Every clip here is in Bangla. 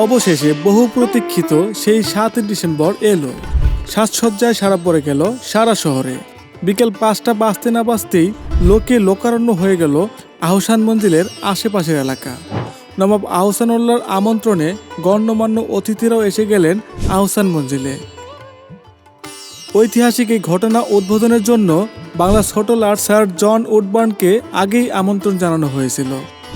অবশেষে বহু প্রতীক্ষিত সেই সাতই ডিসেম্বর এলো। সাজসজ্জায় সারা পড়ে গেল সারা শহরে। বিকেল পাঁচটা বাজতে না বাজতেই লোকে লোকারণ্য হয়ে গেল আহসান মঞ্জিলের আশেপাশের এলাকা। নবাব আহসানুল্লাহর আমন্ত্রণে গণ্যমান্য অতিথিরাও এসে গেলেন আহসান মঞ্জিলে ঐতিহাসিক এই ঘটনা উদ্বোধনের জন্য বাংলা ছোটলার স্যার জন উডবার্নকে আগেই আমন্ত্রণ জানানো হয়েছিল।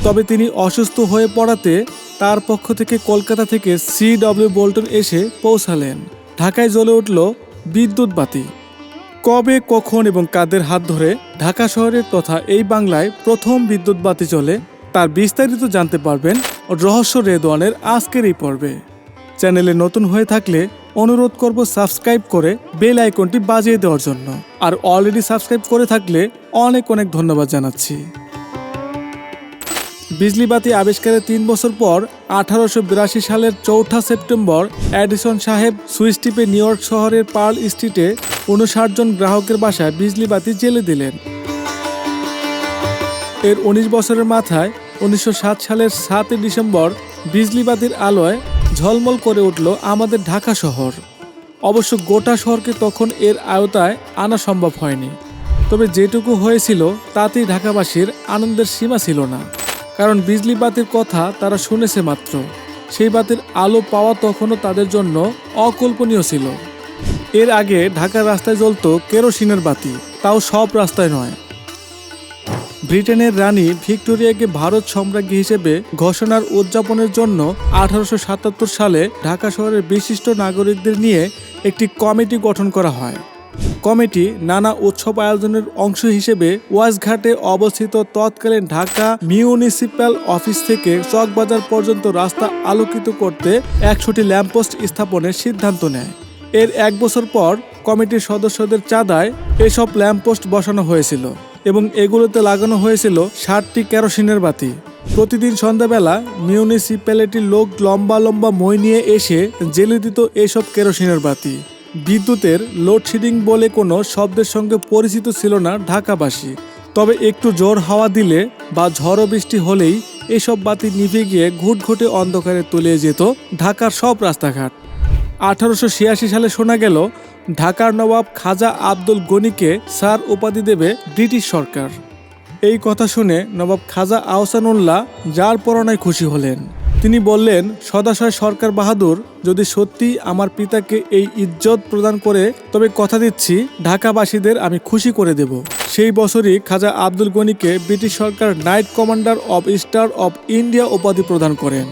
তবে তিনি অসুস্থ হয়ে পড়াতে তার পক্ষ থেকে কলকাতা থেকে সি ডব্লিউ বোল্টন এসে পৌঁছালেন। ঢাকায় জ্বলে উঠল বিদ্যুৎ বাতি। কবে, কখন এবং কাদের হাত ধরে ঢাকা শহরের তথা এই বাংলায় প্রথম বিদ্যুৎ বাতি চলে তার বিস্তারিত জানতে পারবেন রহস্য রেদওয়ানের আজকের এই পর্বে। চ্যানেলে নতুন হয়ে থাকলে অনুরোধ করব সাবস্ক্রাইব করে বেল আইকনটি বাজিয়ে দেওয়ার জন্য। আর অলরেডি সাবস্ক্রাইব করে থাকলে অনেক অনেক ধন্যবাদ জানাচ্ছি। বিজলি বাতি আবিষ্কারের তিন বছর পর আঠারোশো বিরাশি সালের চৌঠা সেপ্টেম্বর অ্যাডিসন সাহেব সুইস টিপে নিউ ইয়র্ক শহরের পার্ল স্ট্রিটে উনষাট জন গ্রাহকের বাসায় বিজলি বাতি জ্বেলে দিলেন। এর উনিশ বছরের মাথায় উনিশশো সাত সালের সাতই ডিসেম্বর বিজলি বাতির আলোয় ঝলমল করে উঠল আমাদের ঢাকা শহর। অবশ্য গোটা শহরকে তখন এর আয়তায় আনা সম্ভব হয়নি। তবে যেটুকু হয়েছিল তাতেই ঢাকাবাসীর আনন্দের সীমা ছিল না। কারণ বিজলি বাতির কথা তারা শুনেছে মাত্র। সেই বাতির আলো পাওয়া তখনও তাদের জন্য অকল্পনীয় ছিল। এর আগে ঢাকার রাস্তায় জ্বলত কেরোসিনের বাতি, তাও সব রাস্তায় নয়। ব্রিটেনের রানী ভিক্টোরিয়াকে ভারত সম্রাজ্ঞী হিসেবে ঘোষণার উদযাপনের জন্য আঠারোশো সাতাত্তর সালে ঢাকা শহরের বিশিষ্ট নাগরিকদের নিয়ে একটি কমিটি গঠন করা হয়। কমিটি নানা উৎসব আয়োজনের অংশ হিসেবে ওয়াজঘাটে অবস্থিত তৎকালীন ঢাকা মিউনিসিপ্যাল অফিস থেকে চকবাজার পর্যন্ত রাস্তা আলোকিত করতে একশোটি ল্যাম্পপোস্ট স্থাপনের সিদ্ধান্ত নেয়। এর এক বছর পর কমিটির সদস্যদের চাঁদায় এসব ল্যাম্পপোস্ট বসানো হয়েছিল এবং এগুলোতে লাগানো হয়েছিল ষাটটি কেরোসিনের বাতি। প্রতিদিন সন্ধ্যাবেলা মিউনিসিপ্যালিটির লোক লম্বা লম্বা মই নিয়ে এসে জেলে দিত এসব কেরোসিনের বাতি। বিদ্যুতের লোডশেডিং বলে কোনো শব্দের সঙ্গে পরিচিত ছিল না ঢাকাবাসী। তবে একটু জোর হাওয়া দিলে বা ঝড়ো বৃষ্টি হলেই এসব বাতি নিভে গিয়ে ঘুটঘুটে অন্ধকারে তলিয়ে যেত ঢাকার সব রাস্তাঘাট। আঠারোশো ছিয়াশি সালে শোনা গেল, ঢাকার নবাব খাজা আব্দুল গনিকে স্যার উপাধি দেবে ব্রিটিশ সরকার। এই কথা শুনে নবাব খাজা আহসানুল্লাহ যার পরনায় খুশি হলেন। তিনি বললেন, সদাশয় সরকার বাহাদুর, যদি সত্যি আমার পিতাকে এই ইজ্জত প্রদান করে, তবে কথা দিচ্ছি, ঢাকাবাসীদের আমি খুশি করে দেব। সেই বছরই খাজা আব্দুল গনিকে British Sarkar knight commander of star of India উপাধি প্রদান করেন।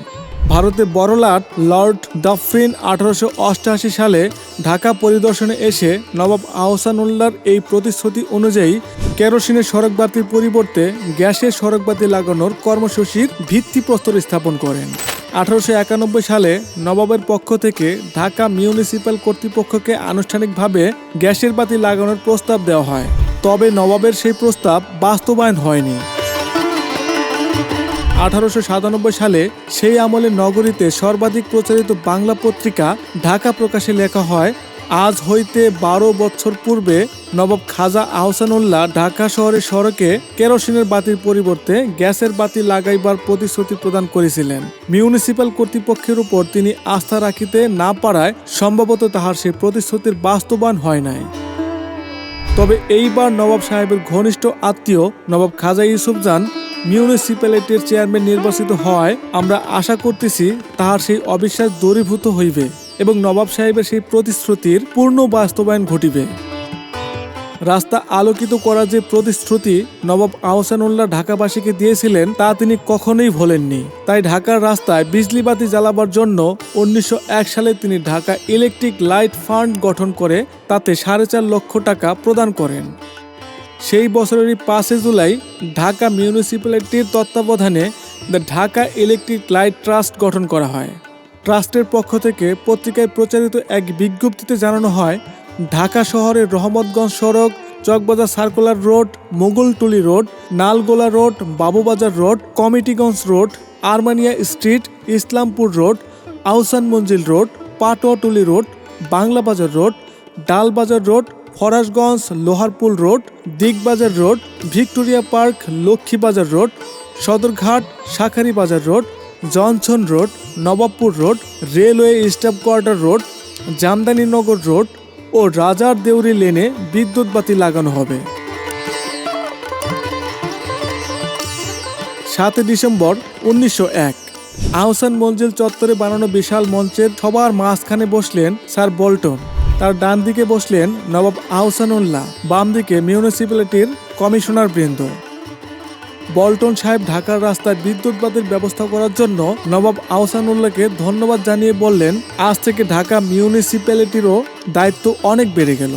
ভারতে বড়লাট লর্ড ডাফরিন আঠারোশো অষ্টআশি সালে ঢাকা পরিদর্শনে এসে নবাব আহসানুল্লাহর এই প্রতিশ্রুতি অনুযায়ী কেরোসিনের সড়কবাতির পরিবর্তে গ্যাসের সড়কবাতি লাগানোর কর্মসূচির ভিত্তিপ্রস্তর স্থাপন করেন। আঠারোশো একানব্বই সালে নবাবের পক্ষ থেকে ঢাকা মিউনিসিপ্যাল কর্তৃপক্ষকে আনুষ্ঠানিকভাবে গ্যাসের বাতি লাগানোর প্রস্তাব দেওয়া হয়। তবে নবাবের সেই প্রস্তাব বাস্তবায়ন হয়নি। আঠারোশো সাতানব্বই সালে সেই আমলে নগরীতে সর্বাধিক প্রচারিত বাংলা পত্রিকা ঢাকা প্রকাশে লেখা হয়, আজ হইতে বারো বছর পূর্বে নবাব খাজা আহসানুল্লাহ ঢাকা শহরের সড়কে কেরোসিনের বাতির পরিবর্তে গ্যাসের বাতি লাগাইবার প্রতিশ্রুতি প্রদান করেছিলেন। মিউনিসিপ্যাল কর্তৃপক্ষের উপর তিনি আস্থা রাখিতে না পারায় সম্ভবত তাহার সেই প্রতিশ্রুতির বাস্তবায়ন হয় নাই। তবে এইবার নবাব সাহেবের ঘনিষ্ঠ আত্মীয় নবাব খাজা ইউসুফজান মিউনিসিপ্যালিটির চেয়ারম্যান নির্বাচিত হওয়ায় আমরা আশা করতেছি তাহার সেই অবিশ্বাস দূরীভূত হইবে এবং নবাব সাহেবের সেই প্রতিশ্রুতির পূর্ণ বাস্তবায়ন ঘটিবে। রাস্তা আলোকিত করার যে প্রতিশ্রুতি নবাব আহসানুল্লাহ ঢাকাবাসীকে দিয়েছিলেন, তা তিনি কখনোই ভোলেননি। তাই ঢাকার রাস্তায় বিজলি বাতি জ্বালাবার জন্য উনিশশো এক সালে তিনি ঢাকা ইলেকট্রিক লাইট ফান্ড গঠন করে তাতে সাড়ে চার লক্ষ টাকা প্রদান করেন। সেই বছরেরই পাঁচই জুলাই ঢাকা মিউনিসিপ্যালিটির তত্ত্বাবধানে the Dhaka electric light trust গঠন করা হয়। ট্রাস্টের পক্ষ থেকে পত্রিকায় প্রচারিত এক বিজ্ঞপ্তিতে জানানো হয়, ঢাকা শহরের রহমতগঞ্জ সড়ক, Chawkbazar Circular Road, Mughaltuli Road, Nalgola Road, Babubazar Road, Committeeganj Road, Armania Street, Islampur Road Ahsan Manzil Road, Patuatuli Road, Banglabazar Road, Dalbazar Road Farashganj Loharpul Road, Digbazar Road, Victoria Park, Lakshmibazar Road, Sadarghat Shankhari Bazar Road Johnson Road, Nawabpur Road, Railway Staff Quarter Road, Jamdaninagar Road ও রাজার দেউরি লেনে বিদ্যুৎ বাতি লাগানো হবে। সাতই ডিসেম্বর উনিশশো এক। আহসান মঞ্জিল চত্বরে বানানো বিশাল মঞ্চের সবার মাঝখানে বসলেন স্যার বল্টন। তার ডান দিকে বসলেন নবাব আহসানুল্লাহ, বাম দিকে মিউনিসিপ্যালিটির কমিশনার বৃন্দ। বল্টন সাহেব ঢাকার রাস্তায় বিদ্যুৎ বাতির ব্যবস্থা করার জন্য নবাব আহসানুল্লাহকে ধন্যবাদ জানিয়ে বললেন, আজ থেকে ঢাকা মিউনিসিপ্যালিটিরও দায়িত্ব অনেক বেড়ে গেল।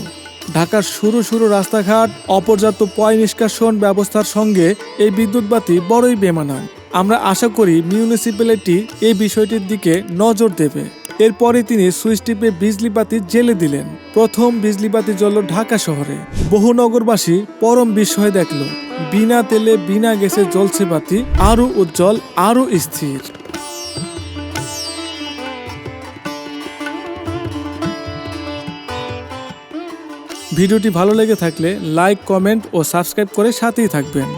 ঢাকার শুরু শুরু রাস্তাঘাট, অপর্যাপ্ত পয় নিষ্কাশন ব্যবস্থার সঙ্গে এই বিদ্যুৎ বাতি বড়ই বেমানান। আমরা আশা করি মিউনিসিপ্যালিটি এই বিষয়টির দিকে নজর দেবে। এরপরে তিনি সুইচ টিপে বিজলি বাতি জেলে দিলেন। প্রথম বিজলি বাতি জ্বলল ঢাকা শহরে। বহু নগরবাসী পরম বিস্ময় দেখল, বিনা তেলে বিনা গ্যাসে জ্বলছে বাতি আরও উজ্জ্বল আরও স্থির। ভিডিওটি ভালো লেগে থাকলে লাইক, কমেন্ট ও সাবস্ক্রাইব করে সাথেই থাকবেন।